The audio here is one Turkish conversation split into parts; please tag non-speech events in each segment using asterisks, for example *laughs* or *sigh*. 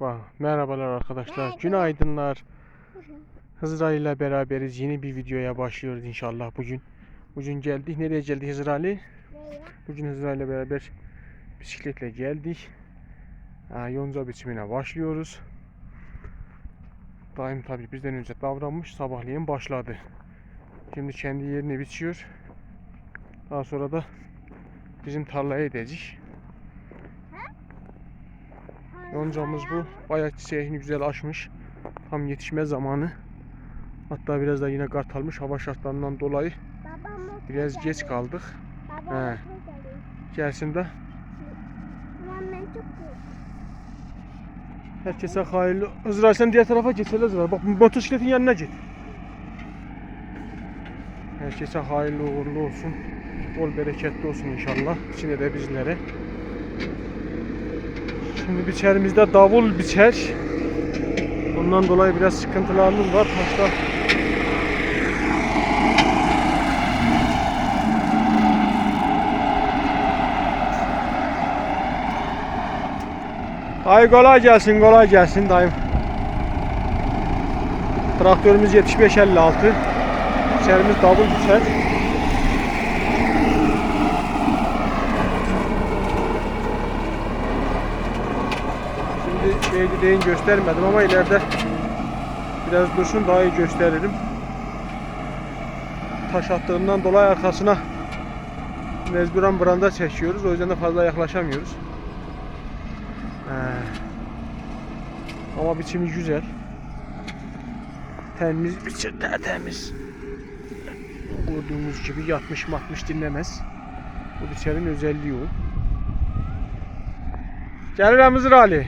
Bak, merhabalar arkadaşlar. Merhaba. Günaydınlar. Hızır Ali ile beraberiz. Yeni bir videoya başlıyoruz inşallah bugün. Bugün geldik. Nereye geldik Hızır Ali? Bugün Hızır Ali ile beraber bisikletle geldik. Ha, yonca biçimine başlıyoruz. Daim tabi bizden önce davranmış. Sabahleyin başladı. Şimdi kendi yerini biçiyor. Daha sonra da bizim tarlaya edecek. Yoncamız bu. Bayağı çiçeğini güzel açmış. Tam yetişme zamanı. Hatta biraz da yine kart almış hava şartlarından dolayı. Biraz geç kaldık. He. Gelsin de herkese hayırlı. Izra sen diğer tarafa. Hele Izra. Bak motosikletin yanına git. Herkese hayırlı uğurlu olsun. Bol bereketli olsun inşallah. İçine de bizlere. Şimdi biçerimizde davul biçer. Ondan dolayı biraz sıkıntılarımız var. Taşlar Ay kolay gelsin, kolay gelsin dayım. Traktörümüz 7556. İçerimiz davul biçer. Şimdi şeydi deyin göstermedim ama ileride biraz dursun daha iyi gösteririm. Taş attığından dolayı arkasına mecburen branda çekiyoruz. O yüzden de fazla yaklaşamıyoruz. He. Ama biçimi güzel. Temiz biçim temiz. Gördüğümüz gibi yatmış matmış dinlemez. Bu biçerin özelliği o. Gel Ramızır Ali.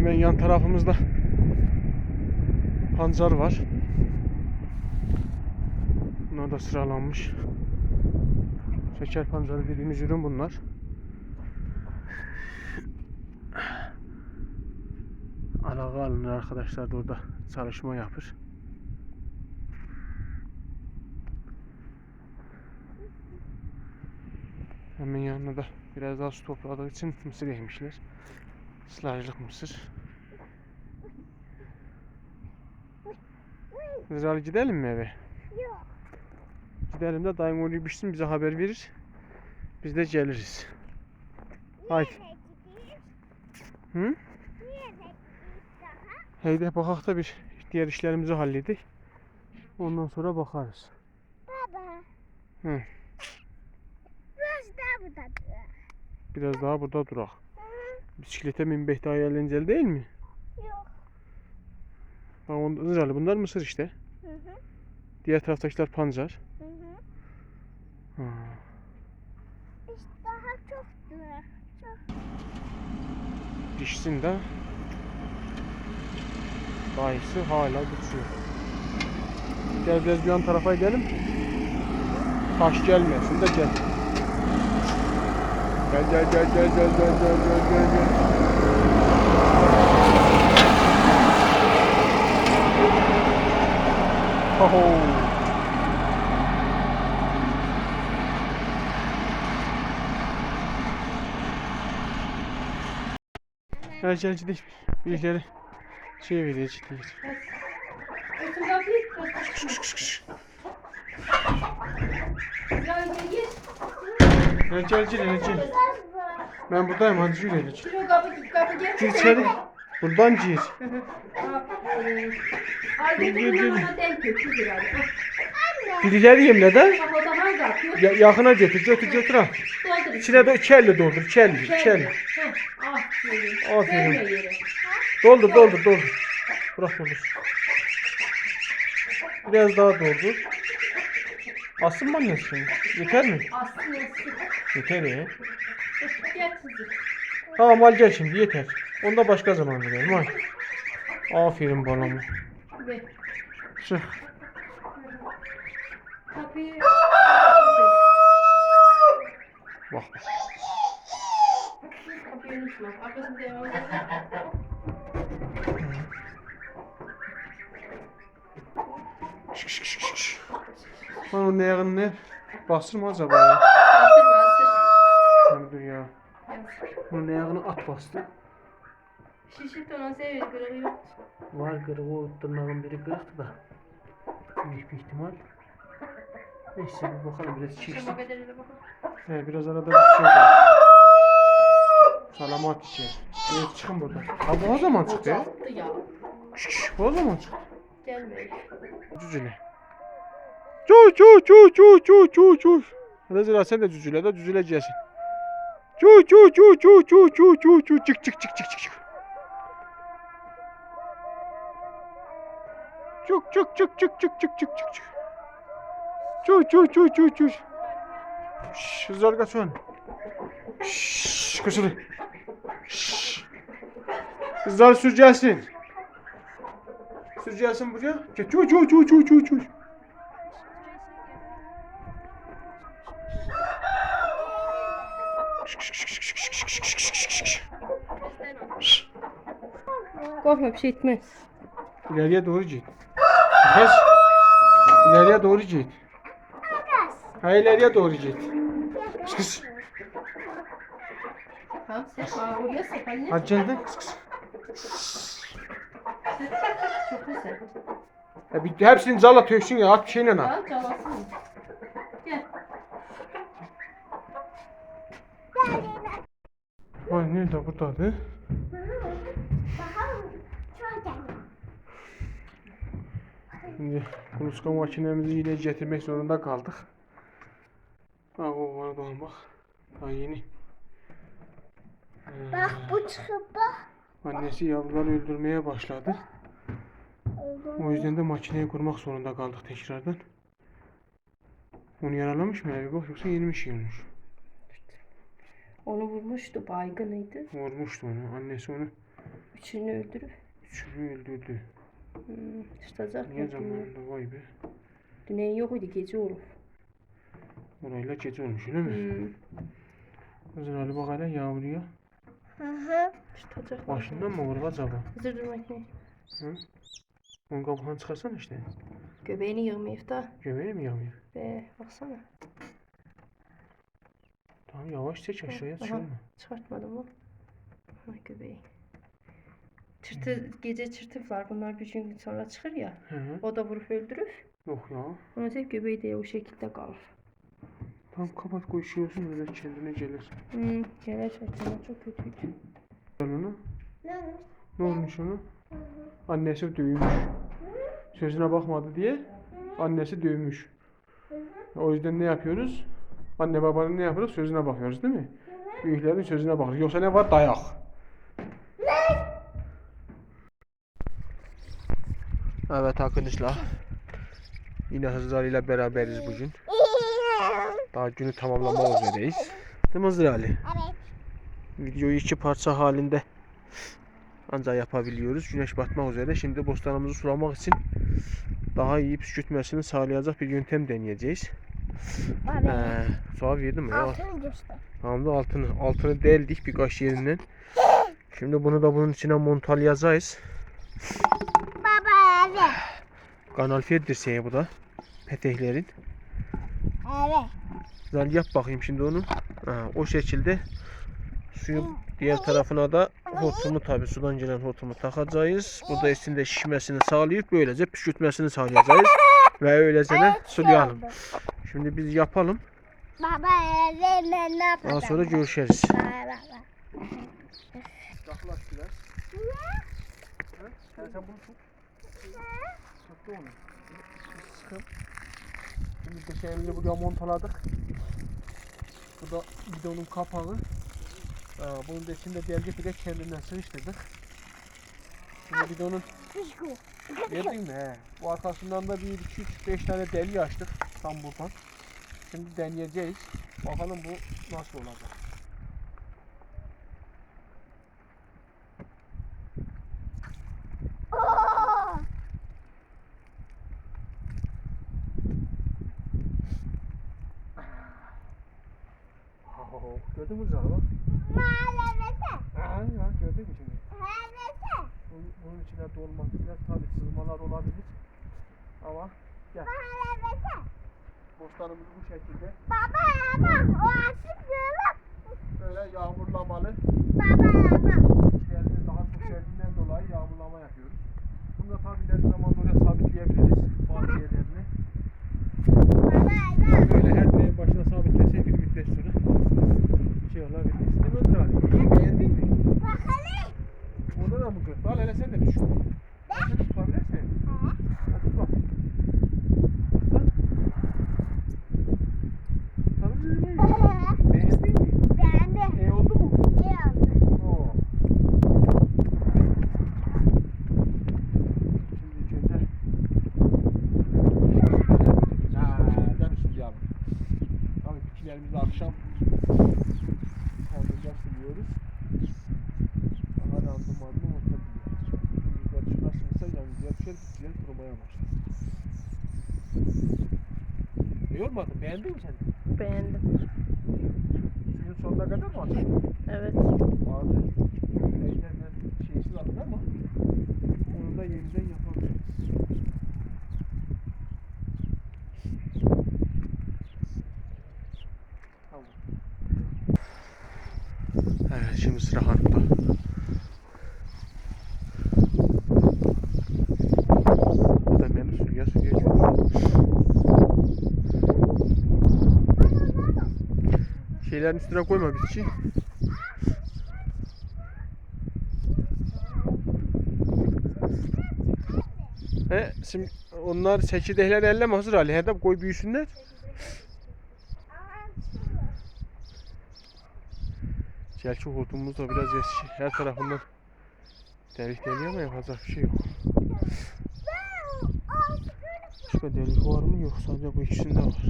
Hemen yan tarafımızda pancar var. Bunlar da sıralanmış. Şeker pancarı dediğimiz ürün bunlar. Alaga alınır arkadaşlar da orada çalışma yapır. Hemen yanına da biraz daha su topladığı için mısır yemişler. Sılajlık mısır. Zral gidelim mi eve? Yok. Gidelim de dayın oraya pişsin bize haber verir. Biz de geliriz. Haydi. Hı? Daha? Heyde bakak da bir diğer işlerimizi halledik. Ondan sonra bakarız. Baba. Hı. Biraz daha burada dur. Biraz daha burada durak. Bisiklete binmek daha eğlenceli değil mi? Yok. Bak on- bunlar mısır işte. Hı hı. Diğer taraftakiler pancar. Hı hı. Ha. İşte daha çok. Çok. Pişsin de dayısı hala biçiyor. Gel biraz bir yan tarafa gidelim. Taş gelmesin de. Gel gel gel gel gel gel gel gel gel gel. Ho ho. Arkadaşlar ciddi bilgileri şey veriyor ciddi. Recep Recep Recep. Ben buradayım hadi şuraya geç. Gir içeri. Buradan gir. Gir, gir. Birileri neden? Ya, yakına götür, götür, götür. Ha. İçine de iki elli doldur, iki elli, iki elli. Aferin. Doldur, doldur, doldur. Bırak doldur. Biraz daha doldur. Asın mı annesini? Yeter mi? Asın, asın. Yeter ya. Tamam al gel şimdi yeter. Onu da başka zaman verelim hadi. Aferin bana. Ver. Çık. Kapıyı. Bak. Kapıyı unutma. Arkasını devam et. Lan onun ayağını ne? Bastırma acaba ya. Bastır bastır. Lan dur ya. Onun ayağını at bastı. Şişirt onu seviyor. Kırığı yok. Var kırığı o tırnağın biri kırıktı da. Büyük bir ihtimal. Neyse bir bakalım biraz çeksin. He biraz arada bir şey var. Salamat içi. Evet çıkın buradan. Ha bu o zaman çıktı ya. Bocattı ya. Şş, şş, bu o zaman çıktı. Gelme. Cücüle. Çu çu çu çu çu çu çu. Rezil sen de cücüle de cücüleceksin. Çu çu çu çu çu çu çu çu çık çık çık çık çık Çık çık çık çık çık çık çık çık. Çık çık çık çık çık. Şşş hızlı arkadaşlar. Şşş kaçırın. Şşş. Kızlar süreceksin. Süreceksin buraya. Çık çık çık çık çık çık çık. Korkma bir şey etmez. İleriye doğru git. Kaç. İleriye doğru git. Ha ileriye doğru git. Kıs. Açıldı. Ya bir, hepsini cala töksün ya at bir şeyle al. Vay nerede buradadır? Şimdi kuluçka makinemizi yine getirmek zorunda kaldık. Ha o var da bak. Daha yeni. Ee, Bak bu çıkıp bak. annesi yavruları öldürmeye başladı. O yüzden de makineyi kurmak zorunda kaldık tekrardan. Onu yaralamış mı ya bir bak yoksa yeni bir şey olmuş. Onu vurmuştu baygınıydı. Vurmuştu onu. Annesi onu Üçünü öldürüp üçünü öldürdü. Hmm, tutacak bilmiyorum. zamanında vay be. Düneyin yok idi gece olur. Orayla gece olmuş öyle mi? Hmm, Kızın Ali bak hala yavruya. Hı hı. tutacak. Başından mı vurur acaba? Hazır dur makine. Hı? Onu kapıdan çıkarsan işte. Göbeğini yığmayıp da. Göbeğe mi yağmıyor? Be baksana. Tamam yavaş seç aşağıya düşürme. Çıkartmadım mı? Ha göbeği. Çırtı, gece çırtıflar bunlar bir gün sonra çıkar ya. Hı hı. O da vurup öldürür. Yok ya. Ona tek göbeği de o şekilde kalır. Tamam kapat koşuyorsun öyle kendine gelir. Hmm, gelecek ama çok kötüydü. Onu. Ne olmuş? Ne olmuş ona? Annesi dövmüş. Sözüne bakmadı diye annesi dövmüş. O yüzden ne yapıyoruz? Anne babanın ne yapıyoruz? Sözüne bakıyoruz değil mi? Büyüklerin sözüne bakıyoruz. Yoksa ne var? Dayak. Evet arkadaşlar. Yine Hızır ile beraberiz bugün. Daha günü tamamlama üzereyiz. Değil mi Hızır Ali? Evet. Videoyu iki parça halinde ancak yapabiliyoruz. Güneş batmak üzere. Şimdi bostanımızı sulamak için daha iyi püskürtmesini sağlayacak bir yöntem deneyeceğiz. Abi. Ee, suya verdim mi? Altını göster. tamam da altını, altını deldik birkaç yerinden. Şimdi bunu da bunun içine montalayacağız. Kanalifiye dirseği bu da. Peteklerin. Evet. Güzel yap bakayım şimdi onu. Ha, o şekilde suyun diğer tarafına da hortumu tabi sudan gelen hortumu takacağız. Burada içinde şişmesini sağlayıp böylece püskürtmesini sağlayacağız. Ve öylece de sulayalım. Şimdi biz yapalım. Baba ne yapacağım? Daha sonra görüşeriz. Yaklaş biraz. Sen bunu tut. Tuttu onu. Sıkın. Şimdi döşeğimizi buraya montaladık. Bu da bidonun kapağı. Aa, bunun da içinde delgi bir de kendinden sıkıştırdık. Şimdi bidonun mü? He. Bu arkasından da 1, 2, 3, 5 tane deli açtık tam buradan. Şimdi deneyeceğiz. Bakalım bu nasıl olacak. Gördün mü Zara bak? Aa, ya gördün mü şimdi? Mahallede. Bunun, bunun içine dolmak biraz tabi sızmalar olabilir. Ama Gel. Versene. Bostanımız bu şekilde. Baba baba. O açık diyorum. Böyle yağmurlamalı. Baba baba. Yerleri daha çok geldiğinden dolayı yağmurlama yapıyoruz. Bunu da tabii ileriki zamanda oraya sabitleyebiliriz. Bazı yerlerini. Baba baba. Böyle her neyin başına sabitlesek bir müddet sonra şey olabilir. Değil mi Önder Ali? İyi beğendin mi? Bakalım. Orada da mı kırk? Al hele sen de düş. Sen de tutabilirsin. Hadi bak. Bak. Tabii mi? Beğendin mi? Beğendi. İyi oldu mu? İyi oldu. Oo. Şimdi ilk önce Ha, demişim ya. Tabii bitkilerimizi akşam kaldıracak suluyoruz. Daha randımanlı olabiliyor. Rüzgar çıkarsınsa yanımıza düşer, bitkiler kurumaya başlar. İyi olmadı, beğendin mi sen? Beğendim. Suyun sonuna kadar mı açtın? Evet. Bazı ejder biraz şeysiz alır ama onu da yeniden yapabiliriz. Tamam. Evet şimdi sıra Hanım'da. Bu da beni suya suya. Şeylerin üstüne koyma bitki. He, şimdi onlar çekirdekleri elleme hazır Ali. He de koy büyüsünler. Selçuk hortumumuz da biraz. Her tarafından delik deliyor ama yapacak bir şey yok. Başka delik var mı? Yok sadece bu ikisinde var.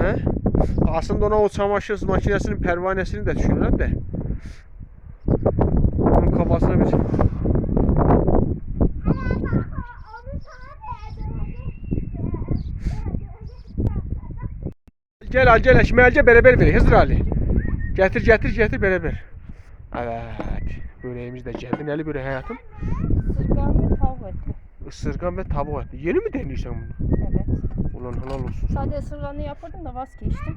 He? Aslında ona o çamaşır makinesinin pervanesini de düşürürler de. Onun kafasına bir Gel al gel şimalce beraber ver Hızır Ali. Getir getir getir beraber. Evet. Böreğimiz de geldi. Neli böreği hayatım? Sırgan ve tavuk etli. Isırgan ve tavuk eti. Yeni mi deniyorsun bunu? Evet. Ulan helal olsun. sana. Sadece sırganı yapırdım da vazgeçtim.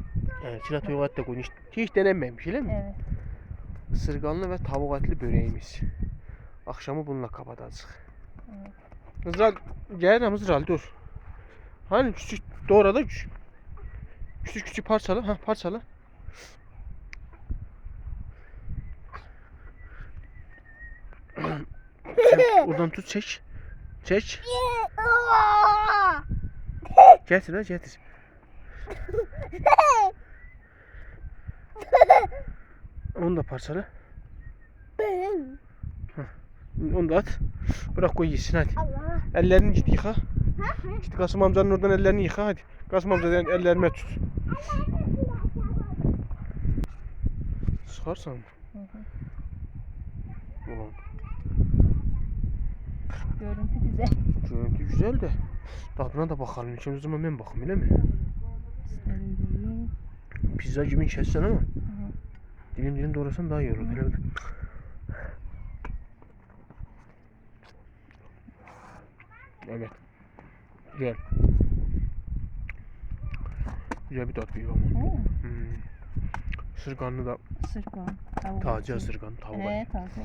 Evet, içine tavuk eti de koymuş. Hiç denenmemiş değil mi? Evet. Isırganlı ve tavuk etli böreğimiz. Akşamı bununla kapatacağız. Evet. Mızral, gel Mızral dur. Hani doğra da küçük. Küçük parçalı. Ha parçalı. Sen *laughs* oradan tut çek. Çek. Getir ha getir. Onu da parçala. Onu da at. Bırak koy yesin hadi. Allah. Ellerini git yıka. Git Kasım amcanın oradan ellerini yıka hadi. Kasım amcadan ellerime tut. Sıkarsan mı? Hı hı. Ulan Görüntü güzel. görüntü güzel de. Tadına da bakalım. O zaman ben bakayım öyle mi? Pizza gibi kessen ama. Dilim dilim doğrasan daha iyi olur. Öyle mi? Evet. Güzel. Güzel bir tat. Hı. Hmm. Sırganlı da Sırgan. Tavuk taze etli. ısırgan tavuk. Evet taze.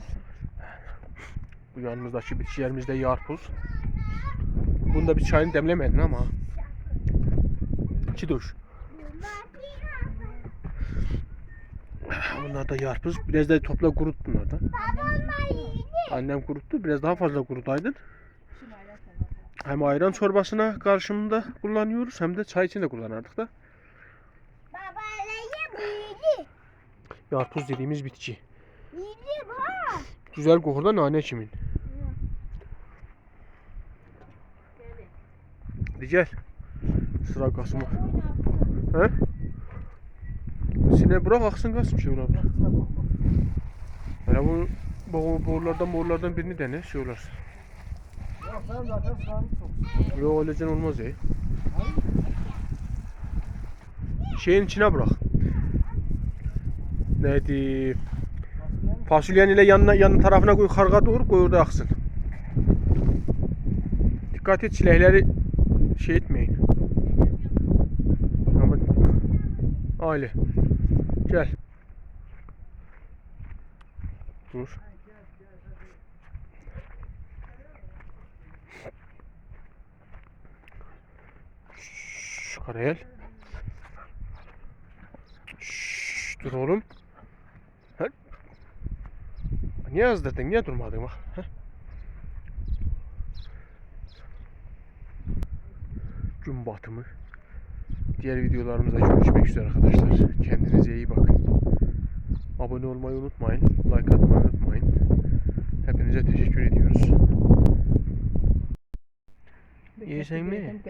Bu yanımızdaki bitkilerimizde yarpuz. Bunda bir çayını demlemedin ama. İki duş. Bunlar da yarpuz. Biraz da topla kurut bunlardan. Annem kuruttu. Biraz daha fazla kurutaydın. Hem ayran çorbasına karşımında kullanıyoruz hem de çay için de kullanırdık da. Baba ne büyüdü? Yarpuz dediğimiz bitki. Büyüdü baba. Güzel kokur da nane kimin. Hadi gel. Sıra Kasım'a. He? Sine bırak aksın Kasım şey olur. Hele bu borulardan borulardan birini dene şey olur. Ben zaten öylece olmaz ya. Şeyin içine bırak. Neydi? Fasulyenin ile yanına yanı tarafına koy karga doğru koy orada aksın. Dikkat et çilekleri şey etmeyin. Ali. Gel. Dur. Şşş, Karayel. Şşş, dur oğlum. Ha? Niye yazdırdın? Niye durmadın bak? Ha? Gün batımı. Diğer videolarımızda görüşmek üzere arkadaşlar. Kendinize iyi bakın. Abone olmayı unutmayın. Like atmayı unutmayın. Hepinize teşekkür ediyoruz. Yesen mi?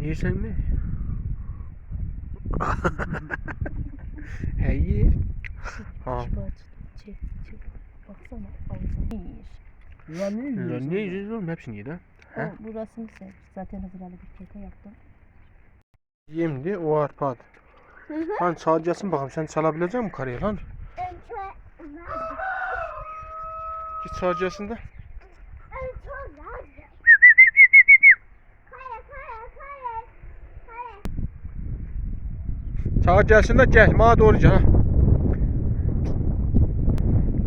Yesen mi? *laughs* Hayır. Ha. Baksana ağzını yer. Ya ne yiyorsun? Lan ne yiyeceğiz oğlum? Hepsini yedi ha. Ha? burasını sev. Zaten hazırladı bir keke yaptım. Yemdi o arpa. Lan çalacaksın bakalım sen çalabilecek misin karıya lan? Git çalacaksın da. Kaya. Çalacaksın da gel bana doğru gel ha.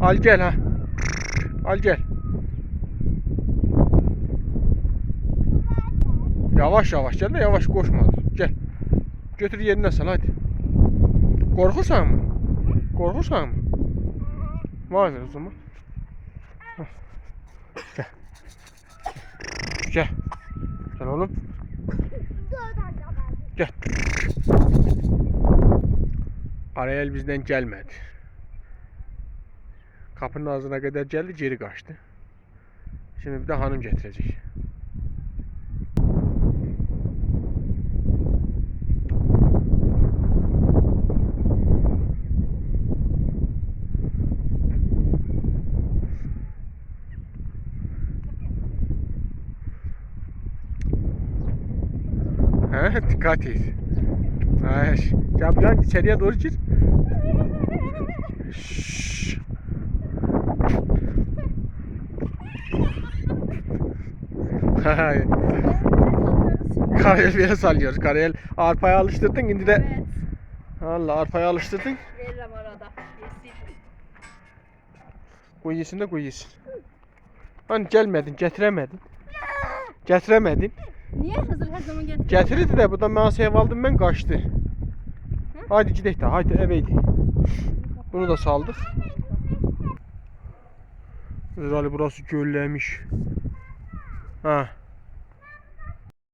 Al gel ha. Al gel. Yavaş yavaş gel de yavaş koşma. Gel. Götür yerine sal hadi. Korkursan mı? Korkursan mı? Vay be o zaman. Hah. Gel. Gel. Gel oğlum. Gel. Arayel bizden gelmedi. Kapının ağzına kadar geldi geri kaçtı. Şimdi bir de hanım getirecek. Ha, dikkat et. Ha, ş- ya bir an içeriye doğru gir. Şşş. Hay. Karayel bir yere sallıyoruz. Karayel arpaya alıştırdın şimdi de. Evet. Allah arpaya alıştırdın. Veririm arada. De koy yesin. Hani gelmedin, getiremedin. Getiremedin. Niye hazır her zaman getiriyorsun? Getirirdi de bu da mənə ev aldım mən qaçdı. Haydi gidelim de, haydi eveydi. Bunu da saldık. Özali burası gölləmiş. Ha.